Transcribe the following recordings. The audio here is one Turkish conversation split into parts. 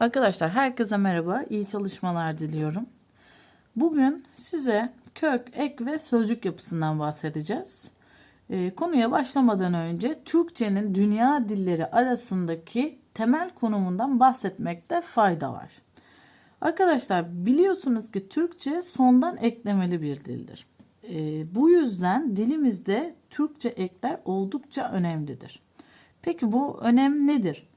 Arkadaşlar herkese merhaba, iyi çalışmalar diliyorum. Bugün size kök, ek ve sözcük yapısından bahsedeceğiz. Ee, konuya başlamadan önce Türkçenin dünya dilleri arasındaki temel konumundan bahsetmekte fayda var. Arkadaşlar biliyorsunuz ki Türkçe sondan eklemeli bir dildir. Ee, bu yüzden dilimizde Türkçe ekler oldukça önemlidir. Peki bu önem nedir?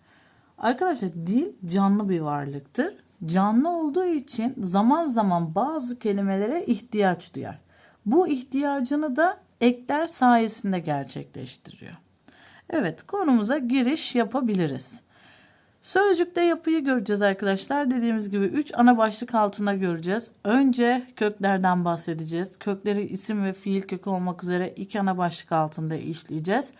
Arkadaşlar dil canlı bir varlıktır. Canlı olduğu için zaman zaman bazı kelimelere ihtiyaç duyar. Bu ihtiyacını da ekler sayesinde gerçekleştiriyor. Evet konumuza giriş yapabiliriz. Sözcükte yapıyı göreceğiz arkadaşlar. Dediğimiz gibi 3 ana başlık altında göreceğiz. Önce köklerden bahsedeceğiz. Kökleri isim ve fiil kökü olmak üzere iki ana başlık altında işleyeceğiz.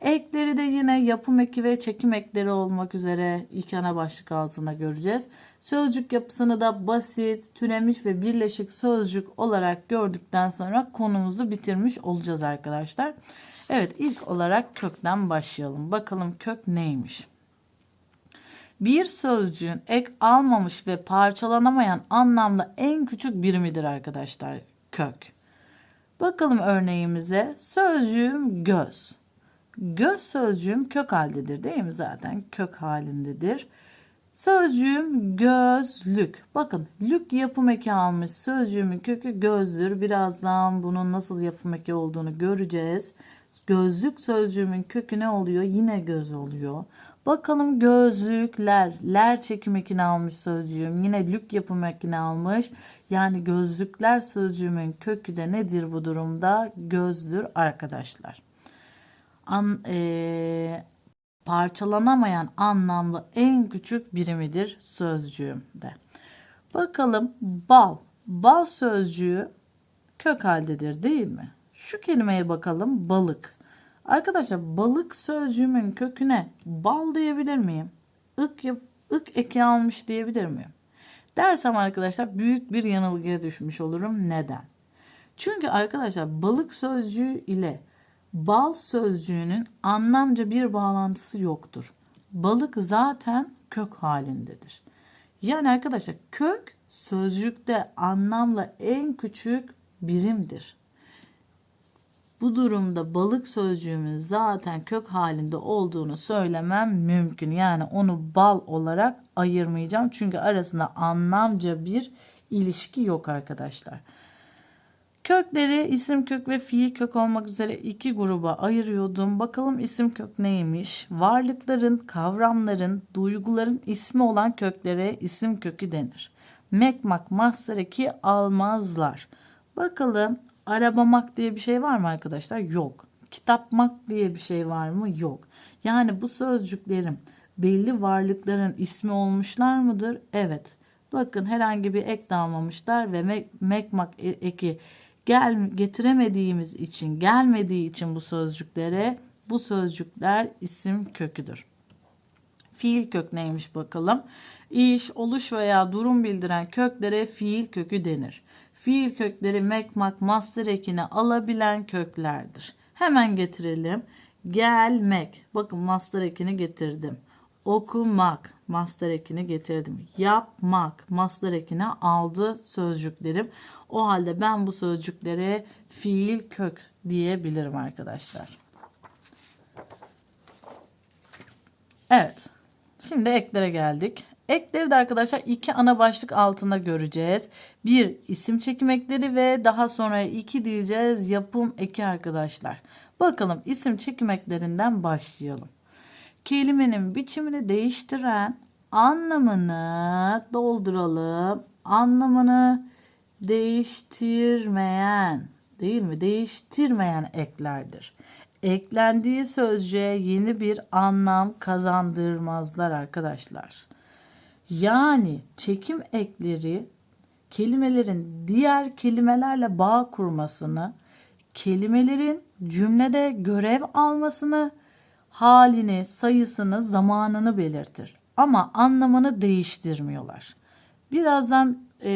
Ekleri de yine yapım eki ve çekim ekleri olmak üzere iki ana başlık altında göreceğiz. Sözcük yapısını da basit, türemiş ve birleşik sözcük olarak gördükten sonra konumuzu bitirmiş olacağız arkadaşlar. Evet ilk olarak kökten başlayalım. Bakalım kök neymiş? Bir sözcüğün ek almamış ve parçalanamayan anlamda en küçük birimidir arkadaşlar kök. Bakalım örneğimize. Sözcüğüm göz. Göz sözcüğüm kök haldedir değil mi zaten? Kök halindedir. Sözcüğüm gözlük. Bakın lük yapım eki almış. Sözcüğümün kökü gözdür. Birazdan bunun nasıl yapım eki olduğunu göreceğiz. Gözlük sözcüğümün kökü ne oluyor? Yine göz oluyor. Bakalım gözlükler. Ler çekim ekini almış sözcüğüm. Yine lük yapım ekini almış. Yani gözlükler sözcüğümün kökü de nedir bu durumda? Gözdür arkadaşlar. An, e, parçalanamayan anlamlı en küçük birimidir sözcüğümde. Bakalım bal. Bal sözcüğü kök haldedir değil mi? Şu kelimeye bakalım balık. Arkadaşlar balık sözcüğümün köküne bal diyebilir miyim? Ik, ik eki almış diyebilir miyim? Dersem arkadaşlar büyük bir yanılgıya düşmüş olurum. Neden? Çünkü arkadaşlar balık sözcüğü ile bal sözcüğünün anlamca bir bağlantısı yoktur. Balık zaten kök halindedir. Yani arkadaşlar kök sözcükte anlamla en küçük birimdir. Bu durumda balık sözcüğümün zaten kök halinde olduğunu söylemem mümkün. Yani onu bal olarak ayırmayacağım. Çünkü arasında anlamca bir ilişki yok arkadaşlar. Kökleri isim kök ve fiil kök olmak üzere iki gruba ayırıyordum. Bakalım isim kök neymiş? Varlıkların, kavramların, duyguların ismi olan köklere isim kökü denir. Mekmak, master eki almazlar. Bakalım arabamak diye bir şey var mı arkadaşlar? Yok. Kitapmak diye bir şey var mı? Yok. Yani bu sözcüklerin belli varlıkların ismi olmuşlar mıdır? Evet. Bakın herhangi bir ek de almamışlar ve mek, mekmak e, eki gel getiremediğimiz için, gelmediği için bu sözcüklere bu sözcükler isim köküdür. Fiil kök neymiş bakalım. İş, oluş veya durum bildiren köklere fiil kökü denir. Fiil kökleri mekmak, master ekini alabilen köklerdir. Hemen getirelim. Gelmek. Bakın master ekini getirdim. Okumak. Master ekini getirdim. Yapmak. Master ekini aldı sözcüklerim. O halde ben bu sözcüklere fiil kök diyebilirim arkadaşlar. Evet. Şimdi eklere geldik. Ekleri de arkadaşlar iki ana başlık altında göreceğiz. Bir isim çekim ekleri ve daha sonra iki diyeceğiz yapım eki arkadaşlar. Bakalım isim çekim eklerinden başlayalım. Kelimenin biçimini değiştiren anlamını dolduralım. Anlamını değiştirmeyen değil mi? Değiştirmeyen eklerdir. Eklendiği sözcüğe yeni bir anlam kazandırmazlar arkadaşlar. Yani çekim ekleri kelimelerin diğer kelimelerle bağ kurmasını, kelimelerin cümlede görev almasını, halini, sayısını, zamanını belirtir. Ama anlamını değiştirmiyorlar. Birazdan e,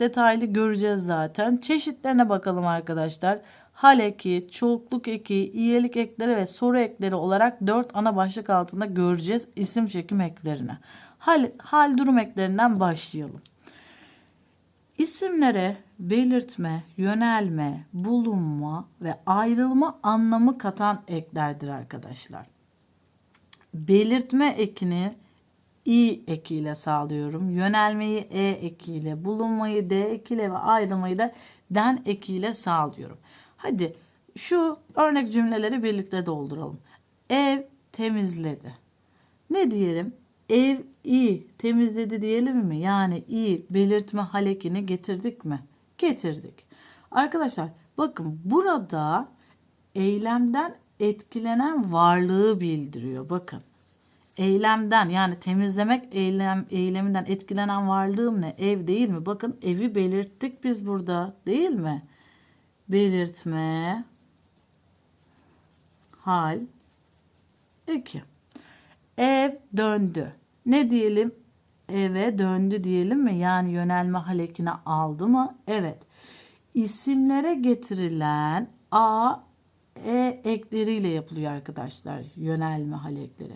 detaylı göreceğiz zaten. Çeşitlerine bakalım arkadaşlar. Hal eki, çokluk eki, iyilik ekleri ve soru ekleri olarak 4 ana başlık altında göreceğiz isim çekim eklerini. Hal, hal durum eklerinden başlayalım. İsimlere belirtme, yönelme, bulunma ve ayrılma anlamı katan eklerdir arkadaşlar. Belirtme ekini i ekiyle sağlıyorum. Yönelmeyi e ekiyle, bulunmayı d ekiyle ve ayrılmayı da den ekiyle sağlıyorum. Hadi şu örnek cümleleri birlikte dolduralım. Ev temizledi. Ne diyelim? Ev iyi temizledi diyelim mi? Yani iyi belirtme halekini getirdik mi? Getirdik. Arkadaşlar bakın burada eylemden etkilenen varlığı bildiriyor. Bakın. Eylemden yani temizlemek eylem eyleminden etkilenen varlığım ne? Ev değil mi? Bakın evi belirttik biz burada değil mi? Belirtme hal 2. Ev döndü. Ne diyelim? Eve döndü diyelim mi? Yani yönelme halekini aldı mı? Evet. İsimlere getirilen a, e ekleriyle yapılıyor arkadaşlar yönelme halekleri.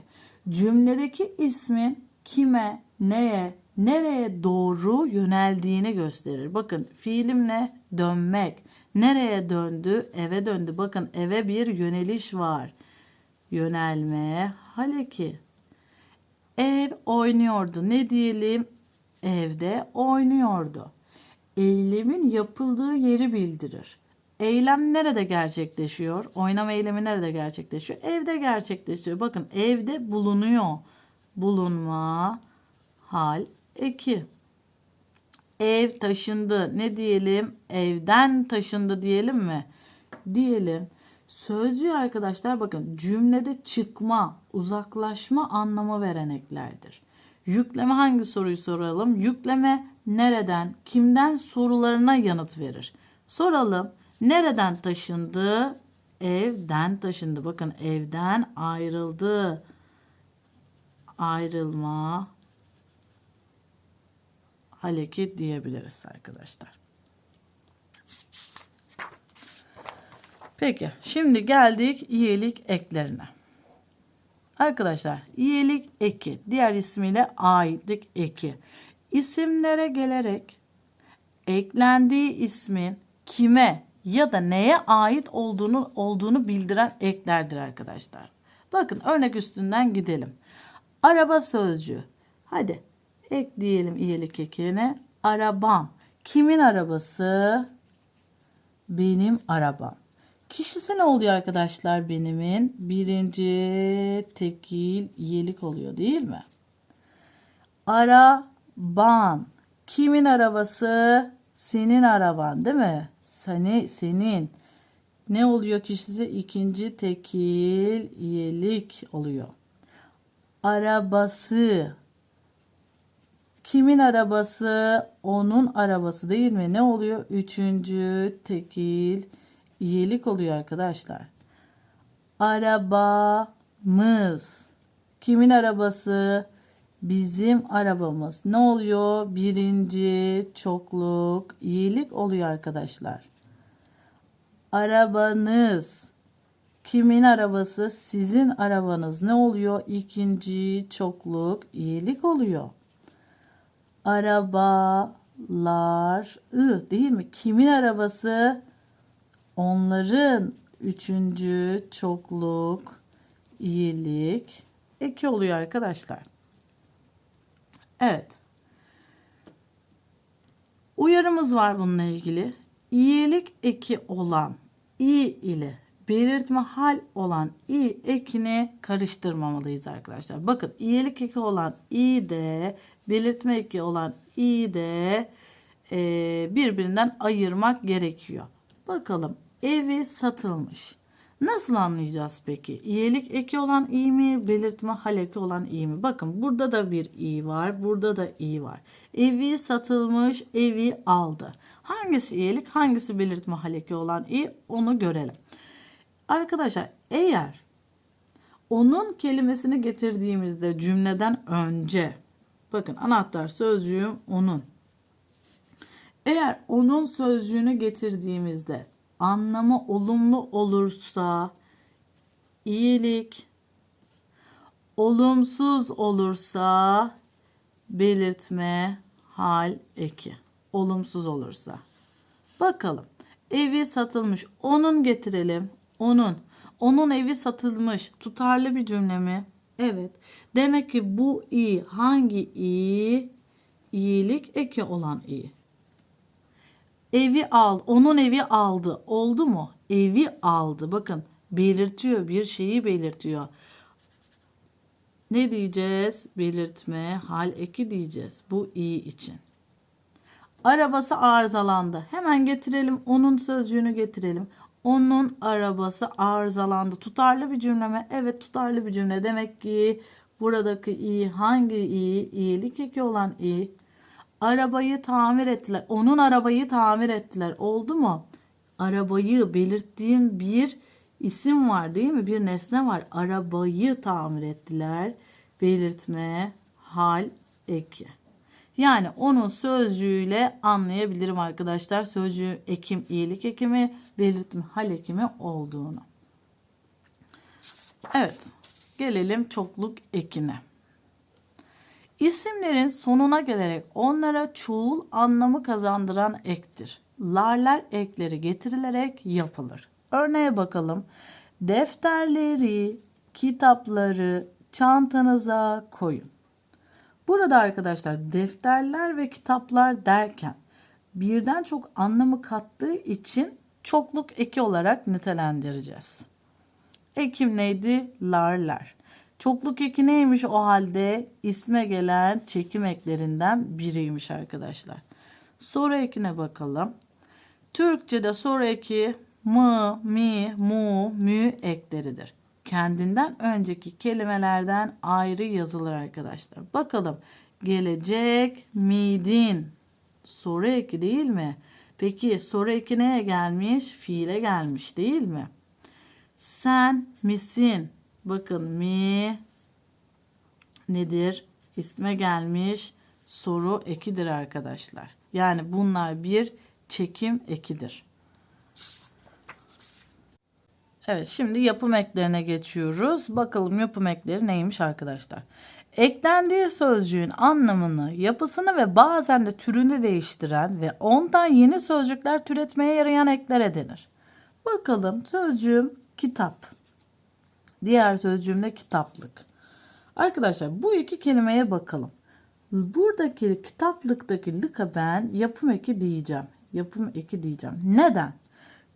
Cümledeki ismin kime, neye, nereye doğru yöneldiğini gösterir. Bakın fiilim ne? Dönmek. Nereye döndü? Eve döndü. Bakın eve bir yöneliş var. Yönelme haleki. Ev oynuyordu. Ne diyelim? Evde oynuyordu. Eylemin yapıldığı yeri bildirir. Eylem nerede gerçekleşiyor? Oynama eylemi nerede gerçekleşiyor? Evde gerçekleşiyor. Bakın evde bulunuyor. Bulunma hal eki. Ev taşındı. Ne diyelim? Evden taşındı diyelim mi? Diyelim. Sözcüğü arkadaşlar bakın cümlede çıkma, uzaklaşma anlamı veren eklerdir. Yükleme hangi soruyu soralım? Yükleme nereden, kimden sorularına yanıt verir. Soralım. Nereden taşındı? Evden taşındı. Bakın evden ayrıldı. Ayrılma hareket diyebiliriz arkadaşlar. Peki şimdi geldik iyilik eklerine. Arkadaşlar iyilik eki diğer ismiyle aitlik eki. İsimlere gelerek eklendiği ismin kime ya da neye ait olduğunu olduğunu bildiren eklerdir arkadaşlar. Bakın örnek üstünden gidelim. Araba sözcüğü. Hadi ekleyelim iyilik ekine. Arabam. Kimin arabası? Benim arabam. Kişisi ne oluyor arkadaşlar benimin? Birinci tekil iyilik oluyor değil mi? Araban. Kimin arabası? Senin araban değil mi? Seni, senin. Ne oluyor kişisi? İkinci tekil iyilik oluyor. Arabası. Kimin arabası? Onun arabası değil mi? Ne oluyor? Üçüncü tekil iyilik oluyor arkadaşlar. Arabamız. Kimin arabası? Bizim arabamız. Ne oluyor? Birinci çokluk iyilik oluyor arkadaşlar. Arabanız. Kimin arabası? Sizin arabanız. Ne oluyor? İkinci çokluk iyilik oluyor. Arabalar değil mi? Kimin arabası? Onların üçüncü çokluk iyilik eki oluyor arkadaşlar. Evet. Uyarımız var bununla ilgili. İyilik eki olan i ile belirtme hal olan i ekini karıştırmamalıyız arkadaşlar. Bakın iyilik eki olan i de belirtme eki olan i de e, birbirinden ayırmak gerekiyor. Bakalım evi satılmış. Nasıl anlayacağız peki? İyilik eki olan iyi mi? Belirtme hal eki olan iyi mi? Bakın burada da bir iyi var. Burada da iyi var. Evi satılmış, evi aldı. Hangisi iyilik, hangisi belirtme hal eki olan iyi? Onu görelim. Arkadaşlar eğer onun kelimesini getirdiğimizde cümleden önce bakın anahtar sözcüğüm onun. Eğer onun sözcüğünü getirdiğimizde anlamı olumlu olursa iyilik, olumsuz olursa belirtme hal eki. Olumsuz olursa. Bakalım. Evi satılmış. Onun getirelim. Onun. Onun evi satılmış. Tutarlı bir cümle mi? Evet. Demek ki bu iyi. Hangi iyi? İyilik eki olan iyi. Evi al. Onun evi aldı. Oldu mu? Evi aldı. Bakın belirtiyor. Bir şeyi belirtiyor. Ne diyeceğiz? Belirtme, hal eki diyeceğiz. Bu iyi için. Arabası arızalandı. Hemen getirelim. Onun sözcüğünü getirelim. Onun arabası arızalandı. Tutarlı bir cümle mi? Evet tutarlı bir cümle. Demek ki buradaki iyi hangi iyi? İyilik eki olan iyi. Arabayı tamir ettiler. Onun arabayı tamir ettiler. Oldu mu? Arabayı belirttiğim bir isim var değil mi? Bir nesne var. Arabayı tamir ettiler. Belirtme, hal, eki. Yani onun sözcüğüyle anlayabilirim arkadaşlar. Sözcüğü ekim, iyilik ekimi, belirtme, hal ekimi olduğunu. Evet, gelelim çokluk ekine. İsimlerin sonuna gelerek onlara çoğul anlamı kazandıran ektir. Larler ekleri getirilerek yapılır. Örneğe bakalım. Defterleri, kitapları çantanıza koyun. Burada arkadaşlar defterler ve kitaplar derken birden çok anlamı kattığı için çokluk eki olarak nitelendireceğiz. Ekim neydi? Larlar. Çokluk eki neymiş o halde? İsme gelen çekim eklerinden biriymiş arkadaşlar. Soru ekine bakalım. Türkçe'de soru eki mı, mi, mu, mü ekleridir. Kendinden önceki kelimelerden ayrı yazılır arkadaşlar. Bakalım gelecek miydin? Soru eki değil mi? Peki soru eki neye gelmiş? Fiile gelmiş değil mi? Sen misin? Bakın mi nedir? İsme gelmiş soru ekidir arkadaşlar. Yani bunlar bir çekim ekidir. Evet şimdi yapım eklerine geçiyoruz. Bakalım yapım ekleri neymiş arkadaşlar. Eklendiği sözcüğün anlamını, yapısını ve bazen de türünü değiştiren ve ondan yeni sözcükler türetmeye yarayan eklere denir. Bakalım sözcüğüm kitap. Diğer sözcüğüm de kitaplık. Arkadaşlar bu iki kelimeye bakalım. Buradaki kitaplıktaki lıka ben yapım eki diyeceğim. Yapım eki diyeceğim. Neden?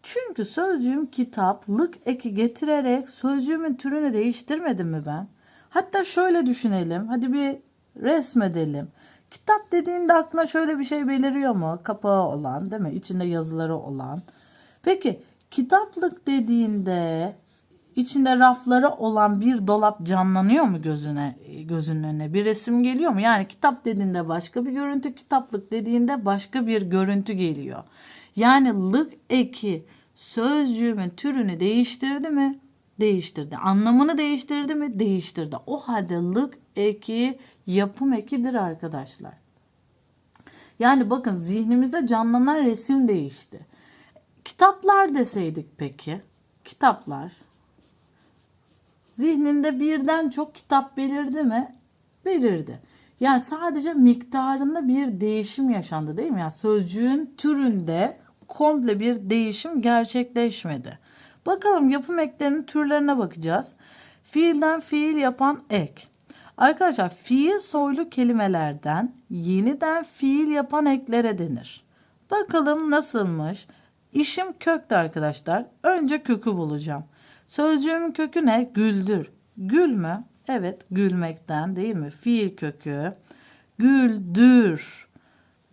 Çünkü sözcüğüm kitaplık eki getirerek sözcüğümün türünü değiştirmedim mi ben? Hatta şöyle düşünelim. Hadi bir resmedelim. Kitap dediğinde aklına şöyle bir şey beliriyor mu? Kapağı olan değil mi? İçinde yazıları olan. Peki kitaplık dediğinde içinde rafları olan bir dolap canlanıyor mu gözüne gözünün önüne? Bir resim geliyor mu? Yani kitap dediğinde başka bir görüntü, kitaplık dediğinde başka bir görüntü geliyor. Yani lık eki sözcüğümün türünü değiştirdi mi? Değiştirdi. Anlamını değiştirdi mi? Değiştirdi. O halde lık eki yapım ekidir arkadaşlar. Yani bakın zihnimizde canlanan resim değişti. Kitaplar deseydik peki. Kitaplar. Zihninde birden çok kitap belirdi mi? Belirdi. Yani sadece miktarında bir değişim yaşandı değil mi? Yani sözcüğün türünde komple bir değişim gerçekleşmedi. Bakalım yapım eklerinin türlerine bakacağız. Fiilden fiil yapan ek. Arkadaşlar fiil soylu kelimelerden yeniden fiil yapan eklere denir. Bakalım nasılmış? İşim köktü arkadaşlar. Önce kökü bulacağım. Sözcüğümün kökü ne? Güldür. Gül mü? Evet gülmekten değil mi? Fiil kökü. Güldür.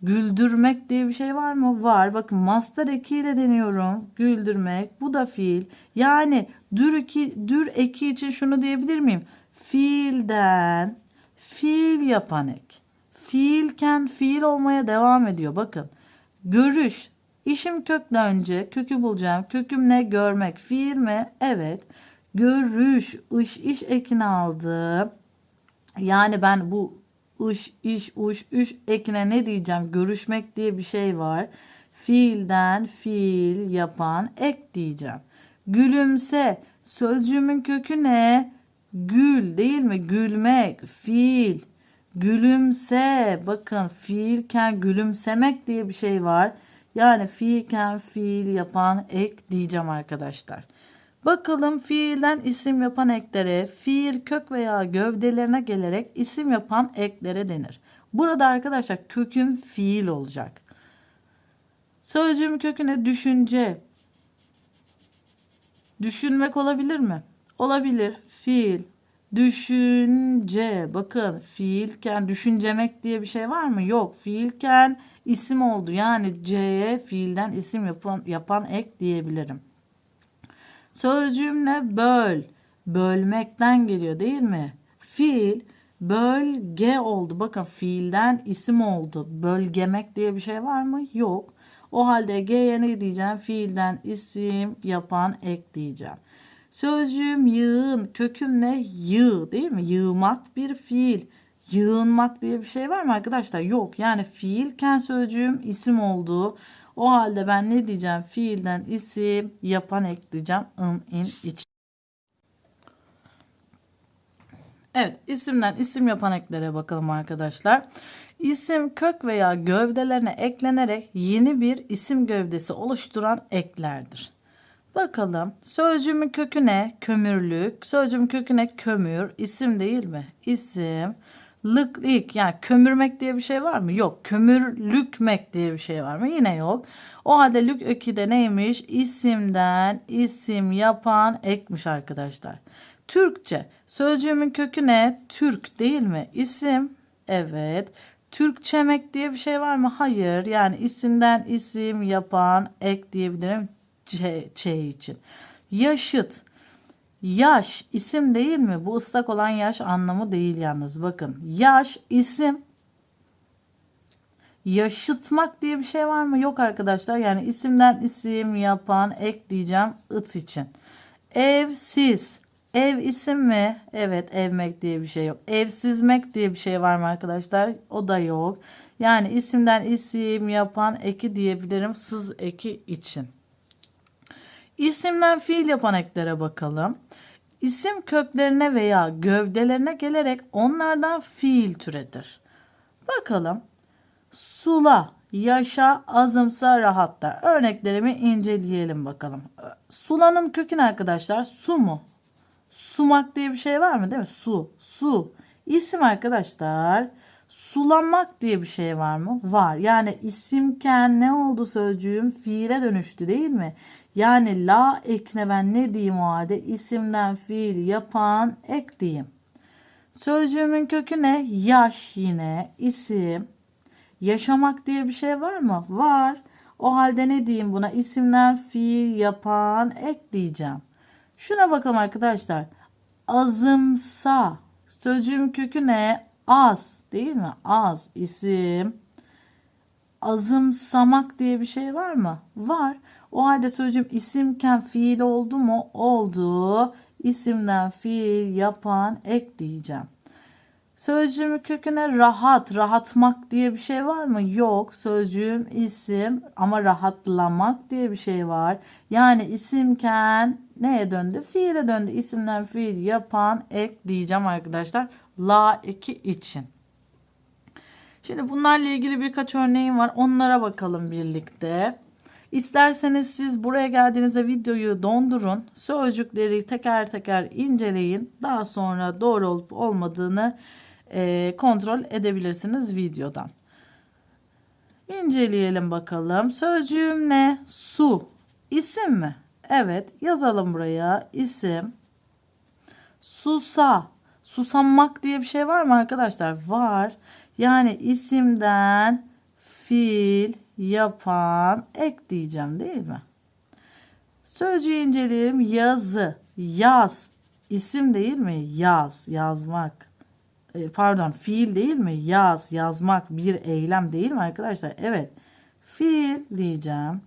Güldürmek diye bir şey var mı? Var. Bakın master ekiyle deniyorum. Güldürmek. Bu da fiil. Yani dür, eki, dür eki için şunu diyebilir miyim? Fiilden fiil yapan ek. Fiilken fiil olmaya devam ediyor. Bakın. Görüş. İşim kökle önce kökü bulacağım. Köküm ne? Görmek. Fiil mi? Evet. Görüş. iş iş ekini aldı. Yani ben bu ış, iş, uş, üş ekine ne diyeceğim? Görüşmek diye bir şey var. Fiilden fiil yapan ek diyeceğim. Gülümse sözcüğümün kökü ne? Gül değil mi? Gülmek, fiil. Gülümse bakın fiilken gülümsemek diye bir şey var. Yani fiilken fiil yapan ek diyeceğim arkadaşlar. Bakalım fiilden isim yapan eklere, fiil kök veya gövdelerine gelerek isim yapan eklere denir. Burada arkadaşlar köküm fiil olacak. Sözcüğüm köküne düşünce. Düşünmek olabilir mi? Olabilir. Fiil. Düşünce. Bakın fiilken düşüncemek diye bir şey var mı? Yok. Fiilken isim oldu. Yani C'ye fiilden isim yapan, yapan ek diyebilirim. Sözcüğüm ne? Böl. Bölmekten geliyor değil mi? Fiil bölge oldu. Bakın fiilden isim oldu. Bölgemek diye bir şey var mı? Yok. O halde G'ye ne diyeceğim? Fiilden isim yapan ek diyeceğim. Sözcüğüm yığın. Köküm ne? Yığ değil mi? Yığmak bir fiil. Yığınmak diye bir şey var mı arkadaşlar? Yok. Yani fiilken sözcüğüm isim olduğu. O halde ben ne diyeceğim? Fiilden isim yapan ek diyeceğim. ın, in, iç. Evet, isimden isim yapan eklere bakalım arkadaşlar. İsim kök veya gövdelerine eklenerek yeni bir isim gövdesi oluşturan eklerdir. Bakalım sözcüğümün kökü ne? Kömürlük. Sözcüğümün kökü ne? Kömür. İsim değil mi? İsim. Lıklık yani kömürmek diye bir şey var mı? Yok. Kömürlükmek diye bir şey var mı? Yine yok. O halde lük öki de neymiş? İsimden isim yapan ekmiş arkadaşlar. Türkçe. Sözcüğümün kökü ne? Türk değil mi? İsim. Evet. Türkçemek diye bir şey var mı? Hayır. Yani isimden isim yapan ek diyebilirim. C için. Yaşıt. Yaş isim değil mi? Bu ıslak olan yaş anlamı değil yalnız. Bakın yaş isim. Yaşıtmak diye bir şey var mı? Yok arkadaşlar. Yani isimden isim yapan ek diyeceğim ıt için. Evsiz. Ev isim mi? Evet evmek diye bir şey yok. Evsizmek diye bir şey var mı arkadaşlar? O da yok. Yani isimden isim yapan eki diyebilirim sız eki için. İsimden fiil yapan eklere bakalım. İsim köklerine veya gövdelerine gelerek onlardan fiil türetir. Bakalım. Sula, yaşa, azımsa, rahatla. Örneklerimi inceleyelim bakalım. Sulanın kökünü arkadaşlar su mu? Sumak diye bir şey var mı değil mi? Su, su. İsim arkadaşlar. Sulanmak diye bir şey var mı? Var. Yani isimken ne oldu sözcüğüm? Fiile dönüştü değil mi? Yani la ekine ben ne diyeyim o halde? İsimden fiil yapan ek diyeyim. Sözcüğümün kökü ne? Yaş yine. isim. Yaşamak diye bir şey var mı? Var. O halde ne diyeyim buna? İsimden fiil yapan ek diyeceğim. Şuna bakalım arkadaşlar. Azımsa. Sözcüğümün kökü ne? Az değil mi? Az isim. Azımsamak diye bir şey var mı? Var. O halde sözcüğüm isimken fiil oldu mu? Oldu. İsimden fiil yapan ek diyeceğim. Sözcüğümün köküne rahat, rahatmak diye bir şey var mı? Yok. Sözcüğüm isim ama rahatlamak diye bir şey var. Yani isimken neye döndü? Fiile döndü. İsimden fiil yapan ek diyeceğim arkadaşlar. La eki için. Şimdi bunlarla ilgili birkaç örneğim var. Onlara bakalım birlikte. İsterseniz siz buraya geldiğinizde videoyu dondurun. Sözcükleri teker teker inceleyin. Daha sonra doğru olup olmadığını e, kontrol edebilirsiniz videodan. İnceleyelim bakalım. Sözcüğüm ne? Su. İsim mi? Evet yazalım buraya. İsim. Susa. Susamak diye bir şey var mı arkadaşlar? Var. Yani isimden fiil yapan ek diyeceğim değil mi? Sözcüğü inceleyelim. Yazı, yaz, isim değil mi? Yaz, yazmak. E, pardon, fiil değil mi? Yaz, yazmak bir eylem değil mi arkadaşlar? Evet. Fiil diyeceğim.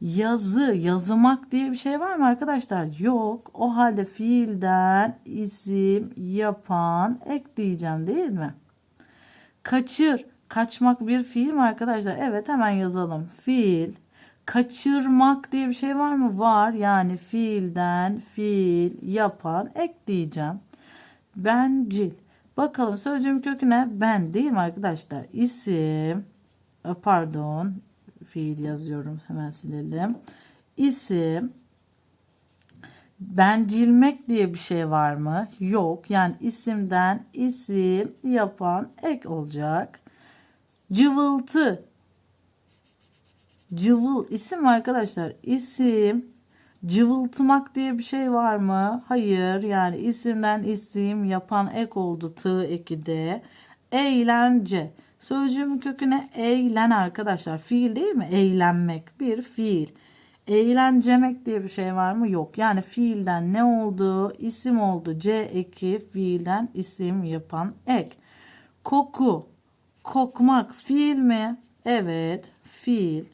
Yazı, yazmak diye bir şey var mı arkadaşlar? Yok. O halde fiilden isim yapan ek diyeceğim değil mi? Kaçır. Kaçmak bir fiil mi arkadaşlar? Evet hemen yazalım. Fiil. Kaçırmak diye bir şey var mı? Var. Yani fiilden fiil yapan ek diyeceğim. Bencil. Bakalım sözcüğün kökü ne? Ben değil mi arkadaşlar? İsim. Pardon. Fiil yazıyorum. Hemen silelim. İsim. Bencilmek diye bir şey var mı? Yok. Yani isimden isim yapan ek olacak. Cıvıltı. Cıvıl isim arkadaşlar. İsim cıvıltmak diye bir şey var mı? Hayır. Yani isimden isim yapan ek oldu. Tı eki de. Eğlence. Sözcüğümün köküne eğlen arkadaşlar. Fiil değil mi? Eğlenmek bir fiil. Eğlencemek diye bir şey var mı? Yok. Yani fiilden ne oldu? İsim oldu. C eki fiilden isim yapan ek. Koku. Kokmak fiil mi? Evet. Fiil.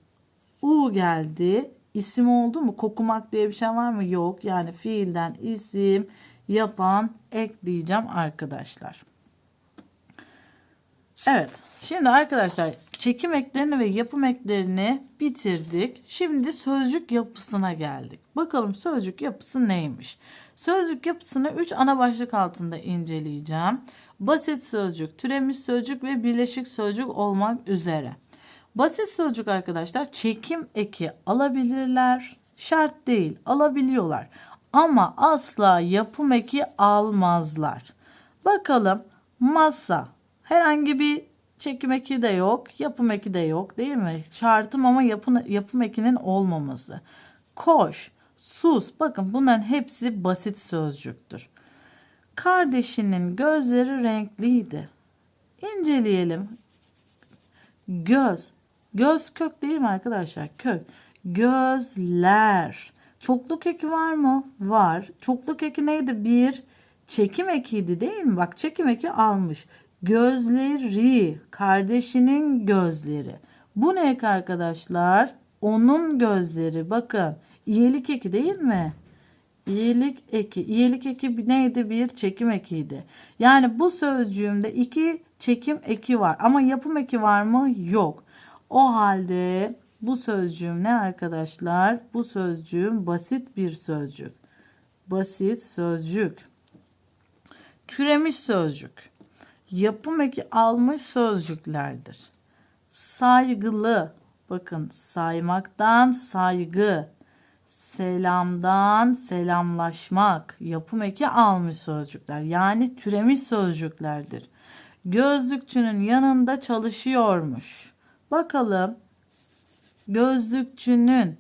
U geldi. İsim oldu mu? Kokumak diye bir şey var mı? Yok. Yani fiilden isim yapan ek diyeceğim arkadaşlar. Evet. Şimdi arkadaşlar çekim eklerini ve yapım eklerini bitirdik. Şimdi sözcük yapısına geldik. Bakalım sözcük yapısı neymiş? Sözcük yapısını 3 ana başlık altında inceleyeceğim. Basit sözcük, türemiş sözcük ve birleşik sözcük olmak üzere. Basit sözcük arkadaşlar çekim eki alabilirler. Şart değil alabiliyorlar. Ama asla yapım eki almazlar. Bakalım masa herhangi bir çekim eki de yok, yapım eki de yok değil mi? Şartım ama yapım, yapım ekinin olmaması. Koş, sus bakın bunların hepsi basit sözcüktür. Kardeşinin gözleri renkliydi. İnceleyelim. Göz. Göz kök değil mi arkadaşlar? Kök. Gözler. Çokluk eki var mı? Var. Çokluk eki neydi? Bir çekim ekiydi değil mi? Bak çekim eki almış. Gözleri. Kardeşinin gözleri. Bu ne ek arkadaşlar? Onun gözleri. Bakın. İyelik eki değil mi? İyilik eki. İyilik eki neydi? Bir çekim ekiydi. Yani bu sözcüğümde iki çekim eki var. Ama yapım eki var mı? Yok. O halde bu sözcüğüm ne arkadaşlar? Bu sözcüğüm basit bir sözcük. Basit sözcük. Türemiş sözcük. Yapım eki almış sözcüklerdir. Saygılı. Bakın saymaktan saygı. Selamdan selamlaşmak. Yapım eki almış sözcükler. Yani türemiş sözcüklerdir. Gözlükçünün yanında çalışıyormuş. Bakalım. Gözlükçünün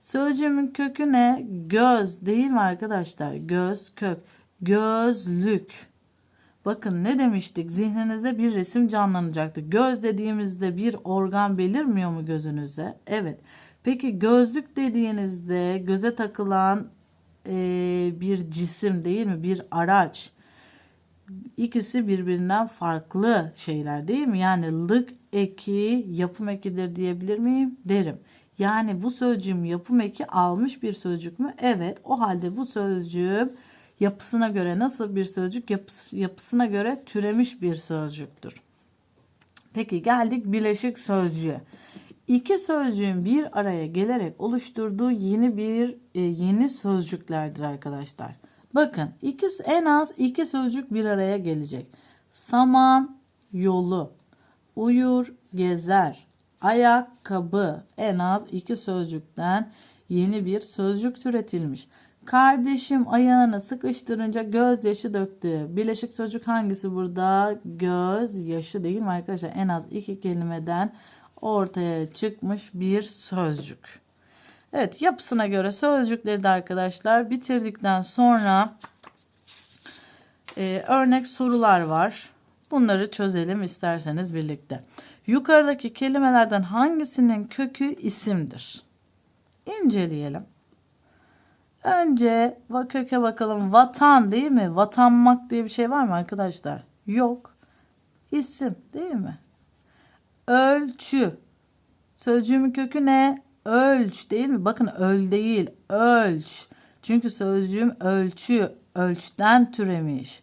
sözcüğümün kökü ne? Göz değil mi arkadaşlar? Göz kök. Gözlük. Bakın ne demiştik? Zihninize bir resim canlanacaktı. Göz dediğimizde bir organ belirmiyor mu gözünüze? Evet. Peki gözlük dediğinizde göze takılan e, bir cisim değil mi? Bir araç. İkisi birbirinden farklı şeyler değil mi? Yani lık eki yapım ekidir diyebilir miyim? Derim. Yani bu sözcüğüm yapım eki almış bir sözcük mü? Evet. O halde bu sözcüğüm yapısına göre nasıl bir sözcük? Yapısı, yapısına göre türemiş bir sözcüktür. Peki geldik bileşik sözcüğe. İki sözcüğün bir araya gelerek oluşturduğu yeni bir e, yeni sözcüklerdir arkadaşlar. Bakın iki, en az iki sözcük bir araya gelecek. Saman yolu, uyur gezer, ayakkabı en az iki sözcükten yeni bir sözcük türetilmiş. Kardeşim ayağını sıkıştırınca gözyaşı döktü. Bileşik sözcük hangisi burada? Göz yaşı değil mi arkadaşlar? En az iki kelimeden ortaya çıkmış bir sözcük. Evet yapısına göre sözcükleri de arkadaşlar bitirdikten sonra e, örnek sorular var. Bunları çözelim isterseniz birlikte. Yukarıdaki kelimelerden hangisinin kökü isimdir? İnceleyelim. Önce köke bakalım. Vatan değil mi? Vatanmak diye bir şey var mı arkadaşlar? Yok. İsim değil mi? Ölçü. Sözcüğümün kökü ne? Ölç değil mi? Bakın öl değil. Ölç. Çünkü sözcüğüm ölçü. Ölçten türemiş.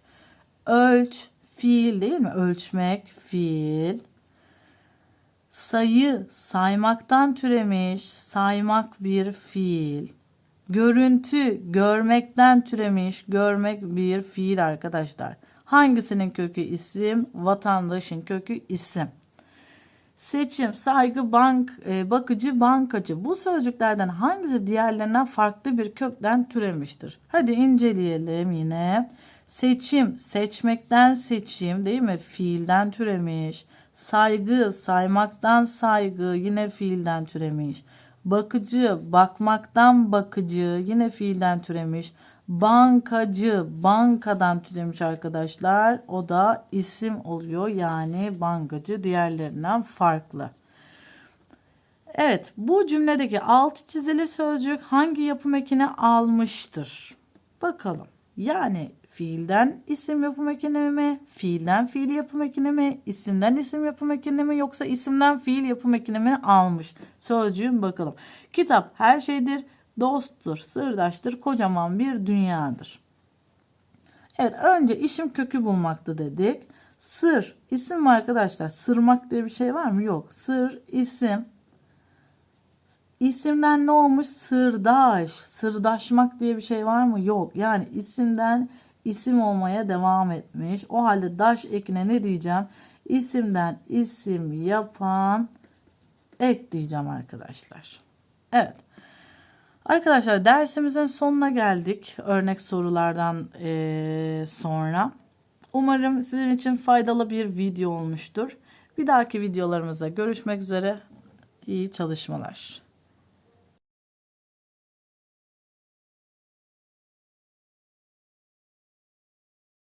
Ölç fiil değil mi? Ölçmek fiil. Sayı saymaktan türemiş. Saymak bir fiil. Görüntü görmekten türemiş. Görmek bir fiil arkadaşlar. Hangisinin kökü isim? Vatandaşın kökü isim. Seçim, saygı, bank, e, bakıcı, bankacı. Bu sözcüklerden hangisi diğerlerinden farklı bir kökten türemiştir? Hadi inceleyelim yine. Seçim, seçmekten seçim değil mi? Fiilden türemiş. Saygı, saymaktan saygı yine fiilden türemiş. Bakıcı, bakmaktan bakıcı yine fiilden türemiş. Bankacı, bankadan türemiş arkadaşlar. O da isim oluyor. Yani bankacı diğerlerinden farklı. Evet, bu cümledeki alt çizili sözcük hangi yapım ekini almıştır? Bakalım. Yani fiilden isim yapım ekini mi? Fiilden fiil yapım ekini mi? İsimden isim yapım ekini mi? Yoksa isimden fiil yapım ekini mi almış? Sözcüğün bakalım. Kitap her şeydir, dosttur, sırdaştır, kocaman bir dünyadır. Evet önce işim kökü bulmaktı dedik. Sır isim mi arkadaşlar? Sırmak diye bir şey var mı? Yok. Sır isim. İsimden ne olmuş? Sırdaş. Sırdaşmak diye bir şey var mı? Yok. Yani isimden isim olmaya devam etmiş. O halde daş ekine ne diyeceğim? İsimden isim yapan ek diyeceğim arkadaşlar. Evet. Arkadaşlar dersimizin sonuna geldik. Örnek sorulardan eee, sonra. Umarım sizin için faydalı bir video olmuştur. Bir dahaki videolarımızda görüşmek üzere. İyi çalışmalar.